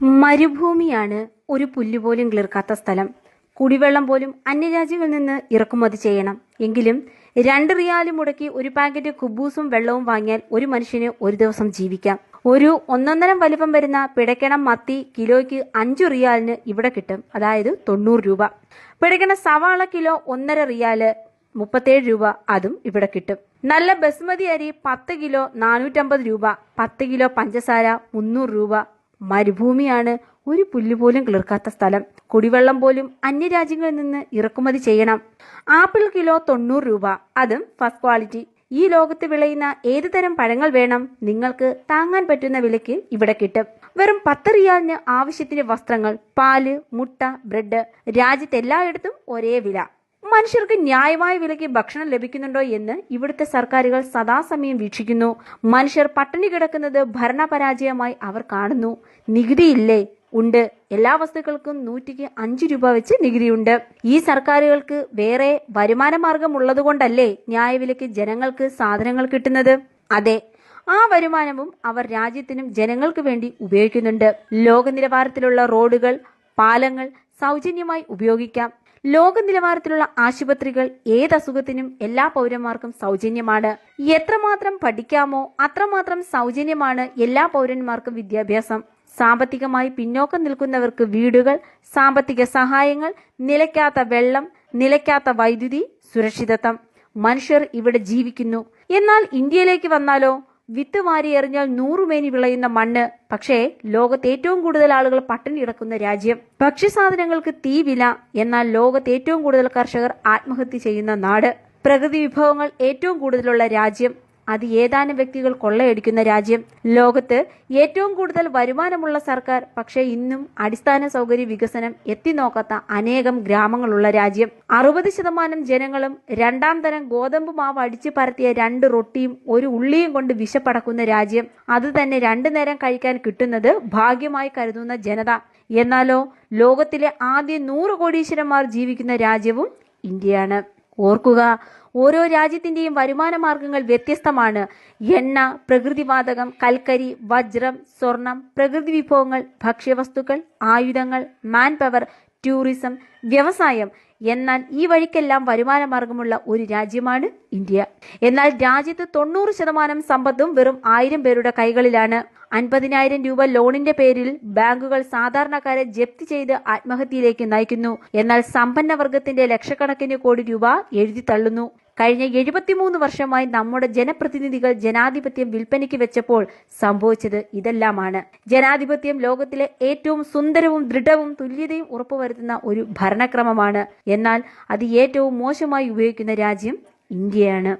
മരുഭൂമിയാണ് ഒരു പുല്ലുപോലും കിളിർക്കാത്ത സ്ഥലം. കുടിവെള്ളം പോലും അന്യരാജ്യങ്ങളിൽ നിന്ന് ഇറക്കുമതി ചെയ്യണം. എങ്കിലും രണ്ട് റിയാലും മുടക്കി ഒരു പാക്കറ്റ് കുബൂസും വെള്ളവും വാങ്ങിയാൽ ഒരു മനുഷ്യന് ഒരു ദിവസം ജീവിക്കാം. ഒരു ഒന്നൊന്നരം വലിപ്പം വരുന്ന പിടയ്ക്കണം മത്തി കിലോയ്ക്ക് അഞ്ചു റിയാലിന് ഇവിടെ കിട്ടും. അതായത് തൊണ്ണൂറ് രൂപ. പിടയ്ക്കണ സവാള കിലോ ഒന്നര റിയാൽ മുപ്പത്തേഴ് രൂപ. അതും ഇവിടെ കിട്ടും. നല്ല ബസ്മതി അരി പത്ത് കിലോ നാനൂറ്റമ്പത് രൂപ. പത്ത് കിലോ പഞ്ചസാര മുന്നൂറ് രൂപ. മരുഭൂമിയാണ് ഒരു പുല്ലുപോലും കിളിർക്കാത്ത സ്ഥലം. കുടിവെള്ളം പോലും അന്യരാജ്യങ്ങളിൽ നിന്ന് ഇറക്കുമതി ചെയ്യണം. ആപ്പിൾ കിലോ തൊണ്ണൂറ് രൂപ. അതും ഫസ്റ്റ് ക്വാളിറ്റി. ഈ ലോകത്ത് വിളയുന്ന ഏത് തരം പഴങ്ങൾ വേണം? നിങ്ങൾക്ക് താങ്ങാൻ പറ്റുന്ന വിലയ്ക്ക് ഇവിടെ കിട്ടും. വെറും പത്ത് റിയാലിന് ആവശ്യത്തിന് വസ്ത്രങ്ങൾ പാൽ മുട്ട ബ്രെഡ്. രാജ്യത്തെല്ലായിടത്തും ഒരേ വില. മനുഷ്യർക്ക് ന്യായമായ വിലയ്ക്ക് ഭക്ഷണം ലഭിക്കുന്നുണ്ടോ എന്ന് ഇവിടുത്തെ സർക്കാരുകൾ സദാസമയം വീക്ഷിക്കുന്നു. മനുഷ്യർ പട്ടിണി കിടക്കുന്നത് ഭരണപരാജയമായി അവർ കാണുന്നു. നികുതിയില്ലേ ഉണ്ട്. എല്ലാ വസ്തുക്കൾക്കും നൂറ്റിക്ക് അഞ്ചു രൂപ വെച്ച് നികുതിയുണ്ട്. ഈ സർക്കാരുകൾക്ക് വേറെ വരുമാന മാർഗം ഉള്ളതുകൊണ്ടല്ലേ ന്യായവിലയ്ക്ക് ജനങ്ങൾക്ക് സാധനങ്ങൾ കിട്ടുന്നത്? അതെ. ആ വരുമാനവും അവർ രാജ്യത്തിനും ജനങ്ങൾക്ക് വേണ്ടി ഉപയോഗിക്കുന്നുണ്ട്. ലോക നിലവാരത്തിലുള്ള റോഡുകൾ പാലങ്ങൾ സൗജന്യമായി ഉപയോഗിക്കാം. ലോക നിലവാരത്തിലുള്ള ആശുപത്രികൾ ഏത് അസുഖത്തിനും എല്ലാ പൗരന്മാർക്കും സൗജന്യമാണ്. എത്രമാത്രം പഠിക്കാമോ അത്രമാത്രം സൗജന്യമാണ് എല്ലാ പൗരന്മാർക്കും വിദ്യാഭ്യാസം. സാമ്പത്തികമായി പിന്നോക്കം നിൽക്കുന്നവർക്ക് വീടുകൾ സാമ്പത്തിക സഹായങ്ങൾ നിലയ്ക്കാത്ത വെള്ളം നിലയ്ക്കാത്ത വൈദ്യുതി സുരക്ഷിതത്വം. മനുഷ്യർ ഇവിടെ ജീവിക്കുന്നു. എന്നാൽ ഇന്ത്യയിലേക്ക് വന്നാലോ? വിത്ത് വാരി എറിഞ്ഞാൽ നൂറുമേനി വിളയുന്ന മണ്ണ്. പക്ഷേ ലോകത്ത് ഏറ്റവും കൂടുതൽ ആളുകൾ പട്ടിണി കിടക്കുന്ന രാജ്യം. ഭക്ഷ്യസാധനങ്ങൾക്ക് തീ വില എന്നാൽ ലോകത്ത് ഏറ്റവും കൂടുതൽ കർഷകർ ആത്മഹത്യ ചെയ്യുന്ന നാട്. പ്രകൃതി വിഭവങ്ങൾ ഏറ്റവും കൂടുതലുള്ള രാജ്യം. അത് ഏതാനും വ്യക്തികൾ കൊള്ളയടിക്കുന്ന രാജ്യം. ലോകത്ത് ഏറ്റവും കൂടുതൽ വരുമാനമുള്ള സർക്കാർ പക്ഷേ ഇന്നും അടിസ്ഥാന സൗകര്യ വികസനം എത്തിനോക്കാത്ത അനേകം ഗ്രാമങ്ങളുള്ള രാജ്യം. അറുപത് ശതമാനം ജനങ്ങളും രണ്ടാം തരം ഗോതമ്പ് മാവ് അടിച്ചു പരത്തിയ രണ്ട് റൊട്ടിയും ഒരു ഉള്ളിയും കൊണ്ട് വിശപ്പടക്കുന്ന രാജ്യം. അത് തന്നെ രണ്ടു നേരം കഴിക്കാൻ കിട്ടുന്നത് ഭാഗ്യമായി കരുതുന്ന ജനത. എന്നാലോ ലോകത്തിലെ ആദ്യ നൂറ് കോടീശ്വരന്മാർ ജീവിക്കുന്ന രാജ്യവും ഇന്ത്യയാണ്. ഓർക്കുക ഓരോ രാജ്യത്തിന്റെയും വരുമാന മാർഗങ്ങൾ വ്യത്യസ്തമാണ്. എണ്ണ പ്രകൃതിവാതകം കൽക്കരി വജ്രം സ്വർണം പ്രകൃതി വിഭവങ്ങൾ ഭക്ഷ്യവസ്തുക്കൾ ആയുധങ്ങൾ മാൻ പവർ ടൂറിസം വ്യവസായം. എന്നാൽ ഈ വഴിക്കെല്ലാം വരുമാന മാർഗമുള്ള ഒരു രാജ്യമാണ് ഇന്ത്യ. എന്നാൽ രാജ്യത്ത് തൊണ്ണൂറ് ശതമാനം സമ്പത്തും വെറും ആയിരം പേരുടെ കൈകളിലാണ്. അൻപതിനായിരം രൂപ ലോണിന്റെ പേരിൽ ബാങ്കുകൾ സാധാരണക്കാരെ ജപ്തി ചെയ്ത് ആത്മഹത്യയിലേക്ക് നയിക്കുന്നു. എന്നാൽ സമ്പന്ന വർഗത്തിന്റെ ലക്ഷക്കണക്കിന് കോടി രൂപ എഴുതി തള്ളുന്നു. കഴിഞ്ഞ എഴുപത്തിമൂന്ന് വർഷമായി നമ്മുടെ ജനപ്രതിനിധികൾ ജനാധിപത്യം വിൽപ്പനയ്ക്ക് വെച്ചപ്പോൾ സംഭവിച്ചത് ഇതെല്ലാമാണ്. ജനാധിപത്യം ലോകത്തിലെ ഏറ്റവും സുന്ദരവും ദൃഢവും തുല്യതയും ഉറപ്പുവരുത്തുന്ന ഒരു ഭരണക്രമമാണ്. എന്നാൽ അത് ഏറ്റവും മോശമായി ഉപയോഗിക്കുന്ന രാജ്യം ഇന്ത്യയാണ്.